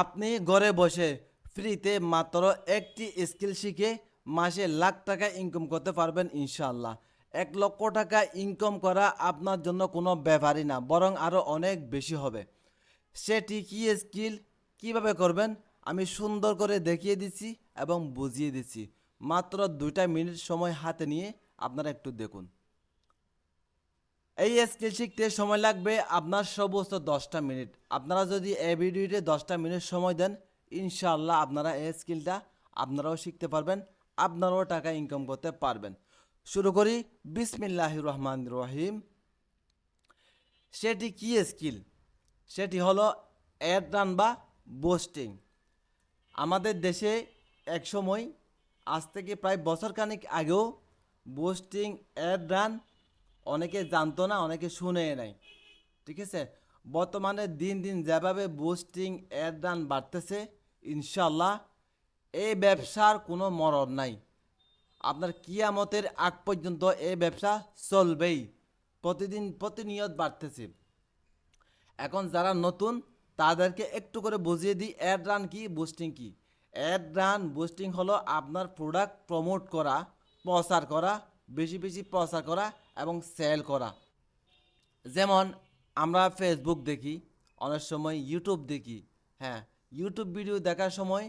আপনি ঘরে বসে ফ্রিতে মাত্র একটি স্কিল শিখে মাসে লাখ টাকা ইনকাম করতে পারবেন ইনশাল্লাহ এক লক্ষ টাকা ইনকাম করা আপনার জন্য কোনো ব্যাপারই না, বরং আরও অনেক বেশি হবে। সেটি কি স্কিল কীভাবে করবেন? আমি সুন্দর করে দেখিয়ে দিচ্ছি এবং বুঝিয়ে দিচ্ছি। মাত্র দুইটা মিনিট সময় হাতে নিয়ে আপনারা একটু দেখুন। এই স্কিল শিখতে সময় লাগবে আপনার সর্বোচ্চ দশটা মিনিট। আপনারা যদি এই ভিডিওতে দশটা মিনিট সময় দেন, ইনশাআল্লাহ আপনারা এই স্কিলটা আপনারাও শিখতে পারবেন, আপনারাও টাকা ইনকাম করতে পারবেন। শুরু করি বিসমিল্লাহ রহমান রহিম। সেটি কি স্কিল? সেটি হলো অ্যাড রান বা বোস্টিং আমাদের দেশে একসময় আজ থেকে প্রায় বছরখানেক আগেও বোস্টিং অ্যাড রান অনেকে জানতো না, অনেকে শুনে নাই। ঠিক আছে? বর্তমানে দিন দিন যেভাবে বুস্টিং অ্যাড রান বাড়তেছে ইনশাল্লাহ এই ব্যবসার কোনো মরণ নাই। আপনার কিয়ামতের আগ পর্যন্ত এই ব্যবসা চলবেই। প্রতিদিন প্রতিনিয়ত বাড়তেছে। এখন যারা নতুন, তাদেরকে একটু করে বুঝিয়ে দিই অ্যাড রান কি বুস্টিং কি? অ্যাড রান বুস্টিং হলো আপনার প্রোডাক্ট প্রমোট করা, প্রচার করা বেশি বেশি প্রচার করা এবং সেল করা। যেমন আমরা ফেসবুক দেখি, অনেক সময় ইউটিউব দেখি হ্যাঁ ইউটিউব ভিডিও দেখার সময়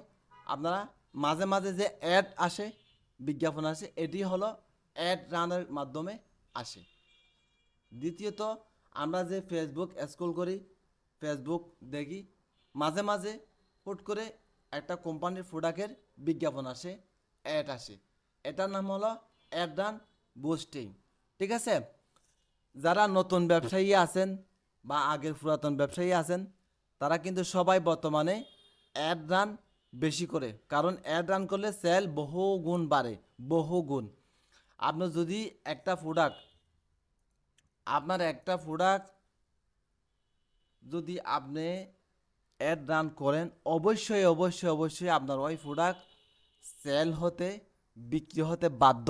আপনারা মাঝে মাঝে যে অ্যাড আসে, বিজ্ঞাপন আসে, এটি হলো অ্যাড রানের মাধ্যমে আসে। দ্বিতীয়ত, আমরা যে ফেসবুক স্ক্রল করি ফেসবুক দেখি, মাঝে মাঝে হুট করে একটা কোম্পানির প্রোডাক্টের বিজ্ঞাপন আসে অ্যাড আসে। এটার নাম হলো অ্যাড রান বুস্টিং ঠিক আছে? যারা নতুন ব্যবসায়ী আছেন বা আগের পুরাতন ব্যবসায়ী আছেন, তারা কিন্তু সবাই বর্তমানে অ্যাড রান বেশি করে। কারণ অ্যাড রান করলে সেল বহু গুণ বাড়ে, বহু গুণ। আপনি যদি একটা প্রোডাক্ট আপনার একটা প্রোডাক্ট যদি আপনি অ্যাড রান করেন, অবশ্যই অবশ্যই অবশ্যই আপনার ওই প্রোডাক্ট সেল হতে, বিক্রি হতে বাধ্য।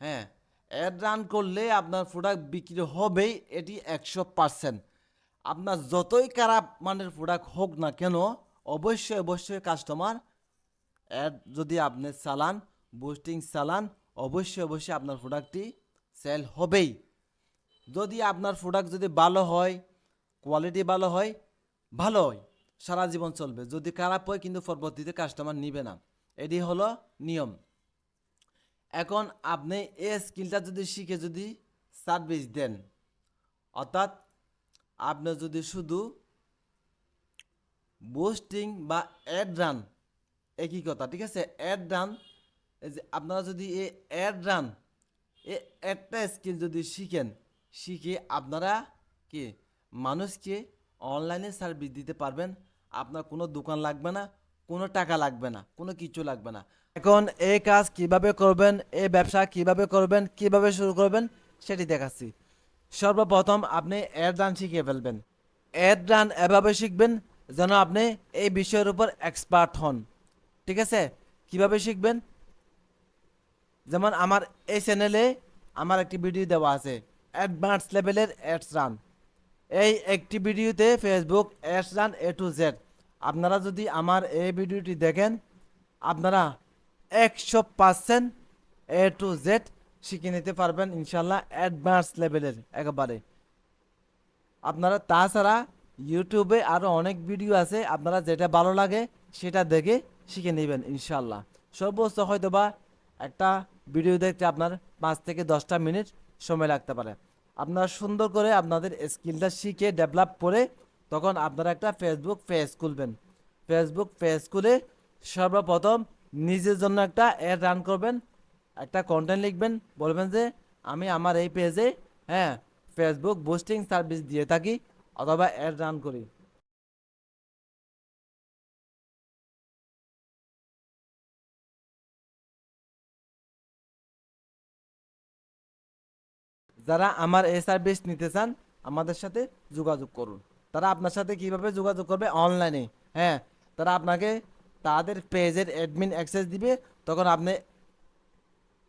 হ্যাঁ অ্যাড রান করলে আপনার প্রোডাক্ট বিক্রি হবেই, এটি একশো পারসেন্ট আপনার যতই খারাপ মানের প্রোডাক্ট হোক না কেন, অবশ্যই অবশ্যই কাস্টমার অ্যাড যদি আপনি চালান বুস্টিং চালান, অবশ্যই অবশ্যই আপনার প্রোডাক্টটি সেল হবেই। যদি আপনার প্রোডাক্ট যদি ভালো হয় কোয়ালিটি ভালো হয় ভালো হয়, সারা জীবন চলবে। যদি খারাপ হয়, কিন্তু পরবর্তীতে কাস্টমার নিবে না। এটি হলো নিয়ম। এখন আপনি এই স্কিলটা যদি শিখে যদি সার্ভিস দেন, অর্থাৎ আপনি যদি শুধু বুস্টিং বা অ্যাড রান একই কথা, ঠিক আছে? অ্যাড রান যে আপনারা যদি এই অ্যাড রান এই একটা স্কিল যদি শিখেন, শিখে আপনারা কি? মানুষকে অনলাইনে সার্ভিস দিতে পারবেন, আপনার কোনো দোকান লাগবে না কোনো টাকা লাগবে না, কোনো কিছু লাগবে না। এখন এই কাজ কীভাবে করবেন, এই ব্যবসা কীভাবে করবেন, কীভাবে শুরু করবেন, সেটি দেখাচ্ছি। সর্বপ্রথম আপনি অ্যাড রান শিখিয়ে ফেলবেন। অ্যাড রান এভাবে শিখবেন যেন আপনি এই বিষয়ের উপর এক্সপার্ট হন। ঠিক আছে? কীভাবে শিখবেন? যেমন আমার এই চ্যানেলে আমার একটি ভিডিও দেওয়া আছে অ্যাডভান্স লেভেলের অ্যাডস রান এই একটি ভিডিওতে Facebook ads run A to Z আপনারা যদি আমার এই ভিডিওটি দেখেন, আপনারা একশো পার্সেন্ট এ টু জেড শিখে নিতে পারবেন ইনশাল্লাহ অ্যাডভান্স লেভেলের একেবারে। আপনারা তাছাড়া ইউটিউবে আরও অনেক ভিডিও আছে, আপনারা যেটা ভালো লাগে সেটা দেখে শিখে নেবেন ইনশাল্লাহ। সর্বোচ্চ হয়তো বা একটা ভিডিও দেখতে আপনার পাঁচ থেকে দশটা মিনিট সময় লাগতে পারে। আপনারা সুন্দর করে আপনাদের স্কিলটা শিখে ডেভেলপ করে তখন আপনারা একটা ফেসবুক পেজ খুলবেন। ফেসবুক পেজ খুলে সর্বপ্রথম নিজের জন্য একটা অ্যাড রান করবেন, একটা কন্টেন্ট লিখবেন, বলবেন যে, আমি আমার এই পেজে হ্যাঁ ফেসবুক বুস্টিং সার্ভিস দিয়ে থাকি অথবা অ্যাড রান করি। যারা আমার এই সার্ভিস নিতে চান, আমাদের সাথে যোগাযোগ করুন। তারা আপনার সাথে কীভাবে যোগাযোগ করবে? অনলাইনে। হ্যাঁ তারা আপনাকে তাদের পেজের অ্যাডমিন অ্যাক্সেস দিবে, তখন আপনি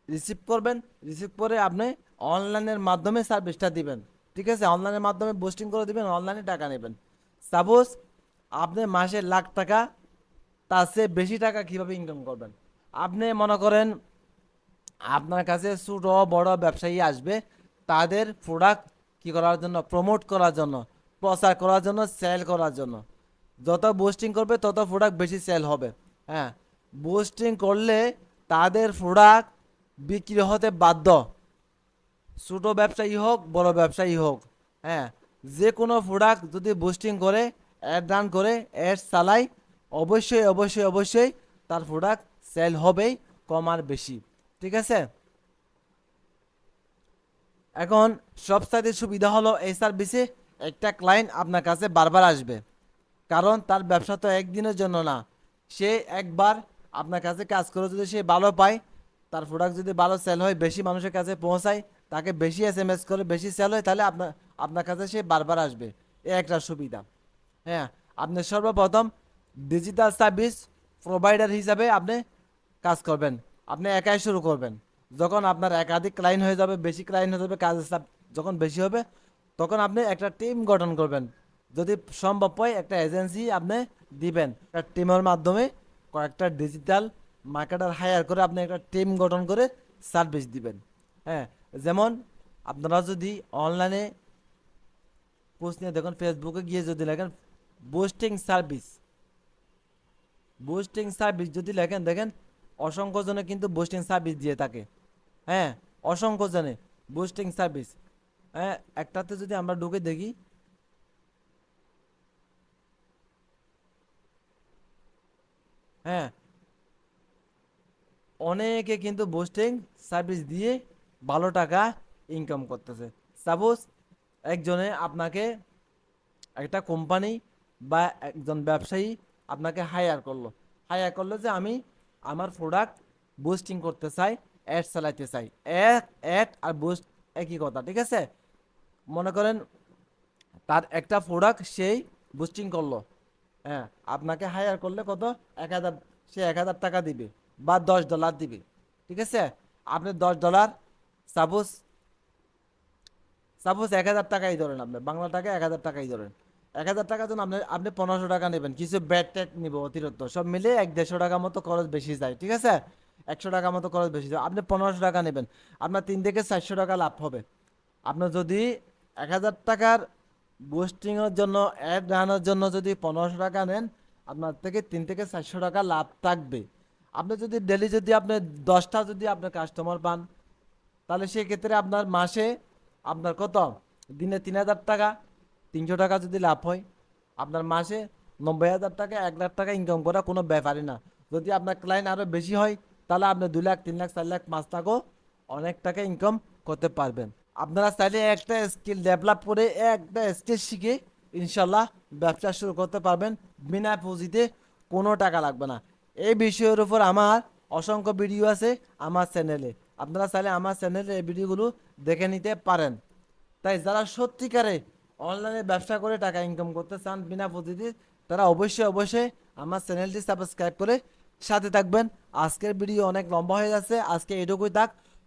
রিসিভ করবেন রিসিভ করে আপনি অনলাইনের মাধ্যমে সার্ভিসটা দিবেন। ঠিক আছে? অনলাইনের মাধ্যমে বুস্টিং করে দিবেন, অনলাইনে টাকা নেবেন। সাপোজ আপনি মাসে লাখ টাকা, তার চেয়ে বেশি টাকা কীভাবে ইনকাম করবেন? আপনি মনে করেন আপনার কাছে ছোট বড় ব্যবসায়ী আসবে, তাদের প্রোডাক্ট কি করার জন্য প্রমোট করার জন্য। প্রচার করার জন্য সেল করার জন্য। যত বুস্টিং করবে, তত প্রোডাক্ট বেশি সেল হবে। হ্যাঁ বুস্টিং করলে তাদের প্রোডাক্ট বিক্রি হতে বাধ্য। ছোট ব্যবসায়ী হোক, বড় ব্যবসায়ী হোক হ্যাঁ যে কোনো প্রোডাক্ট যদি বুস্টিং করে অ্যাড রান করে অ্যাড চালাই অবশ্যই অবশ্যই অবশ্যই তার প্রোডাক্ট সেল হবেই, কম আর বেশি। ঠিক আছে? এখন সবসাইতে সুবিধা হলো এই সার্ভিসে একটা ক্লায়েন্ট আপনার কাছে বারবার আসবে। কারণ তার ব্যবসা তো একদিনের জন্য না। সে একবার আপনার কাছে কাজ করে যদি সে ভালো পায়, তার প্রোডাক্ট যদি ভালো সেল হয়, বেশি মানুষের কাছে পৌঁছায়, তাকে বেশি এস এম এস করে, বেশি সেল হয়, তাহলে আপনার আপনার কাছে সে বারবার আসবে। এ একটা সুবিধা। হ্যাঁ আপনি সর্বপ্রথম ডিজিটাল সার্ভিস প্রোভাইডার হিসাবে আপনি কাজ করবেন। আপনি একাই শুরু করবেন। যখন আপনার একাধিক ক্লায়েন্ট হয়ে যাবে, বেশি ক্লায়েন্ট হয়ে যাবে কাজের যখন বেশি হবে তখন আপনি একটা টিম গঠন করবেন। যদি সম্ভব হয় একটা এজেন্সি আপনি দিবেন। একটা টিমের মাধ্যমে কয়েকটা ডিজিটাল মার্কেটার হায়ার করে আপনি একটা টিম গঠন করে সার্ভিস দিবেন। হ্যাঁ যেমন আপনারা যদি অনলাইনে পোস্ট নিয়ে দেখুন ফেসবুকে গিয়ে যদি লেখেন বুস্টিং সার্ভিস বুস্টিং সার্ভিস যদি লেখেন, দেখেন অসংখ্য জনে কিন্তু বুস্টিং সার্ভিস দিয়ে থাকে। হ্যাঁ অসংখ্য জনে বুস্টিং সার্ভিস একটাতে যদি আমরা ঢুকে দেখি। হ্যাঁ। অনেকে কিন্তু বোস্টিং সার্ভিস দিয়ে ভালো টাকা ইনকাম করতেছে। সাপোজ একজনে আপনাকে একটা কোম্পানি বা একজন ব্যবসায়ী আপনাকে হায়ার করল। হায়ার করল যে, আমি আমার প্রোডাক্ট বুস্টিং করতে চাই অ্যাড চালাইতে চাই। অ্যাড অ্যাড আর বুস্ট একই কথা, ঠিক আছে? মনে করেন তার একটা প্রোডাক্ট সেই বুস্টিং করল। হ্যাঁ আপনাকে হায়ার করলে কত? এক হাজার, সে এক হাজার টাকা দিবে বা দশ ডলার দিবে। ঠিক আছে? আপনি দশ ডলার সাপোজ সাপোজ এক হাজার টাকাই ধরেন আপনি, বাংলা টাকা এক হাজার টাকাই ধরেন। এক হাজার টাকা জন্য আপনি আপনি পনেরোশো টাকা নেবেন, কিছু ব্যাট ট্যাট নিব, অতিরিক্ত, সব মিলে এক দেড়শো টাকা মতো খরচ বেশি যায়, ঠিক আছে? একশো টাকা মতো খরচ বেশি যায়, আপনি পনেরোশো টাকা নেবেন, আপনার তিন থেকে চারশো টাকা লাভ হবে। আপনার যদি এক হাজার টাকার বুস্টিংয়ের জন্য অ্যাড রানার জন্য যদি পনেরোশো টাকা নেন, আপনার থেকে তিন থেকে চারশো টাকা লাভ থাকবে। আপনি যদি ডেলি যদি আপনি দশটা যদি আপনার কাস্টমার পান, তাহলে সেক্ষেত্রে আপনার মাসে আপনার কত? দিনে তিন হাজার টাকা, তিনশো টাকা যদি লাভ হয়, আপনার মাসে নব্বই হাজার টাকা, এক লাখ টাকা ইনকাম করা কোনো ব্যাপারই না। যদি আপনার ক্লায়েন্ট আরও বেশি হয়, তাহলে আপনি দুই লাখ, তিন লাখ, চার লাখ, পাঁচ টাকাও অনেক টাকা ইনকাম করতে পারবেন। আপনারা চাইলে একটা স্কিল ডেভেলপ করে একটা স্কিল শিখে ইনশাল্লাহ ব্যবসা শুরু করতে পারবেন। বিনা পুঁজিতে কোনো টাকা লাগবে না। এই বিষয়ের উপর আমার অসংখ্য ভিডিও আছে আমার চ্যানেলে আপনারা চাইলে আমার চ্যানেলে এই ভিডিওগুলো দেখে নিতে পারেন। তাই যারা সত্যিকারে অনলাইনে ব্যবসা করে টাকা ইনকাম করতে চান বিনা পুঁজিতে, তারা অবশ্যই অবশ্যই আমার চ্যানেলটি সাবস্ক্রাইব করে সাথে থাকবেন। আজকের ভিডিও অনেক লম্বা হয়ে যাচ্ছে। আজকে এটুকুই থাক।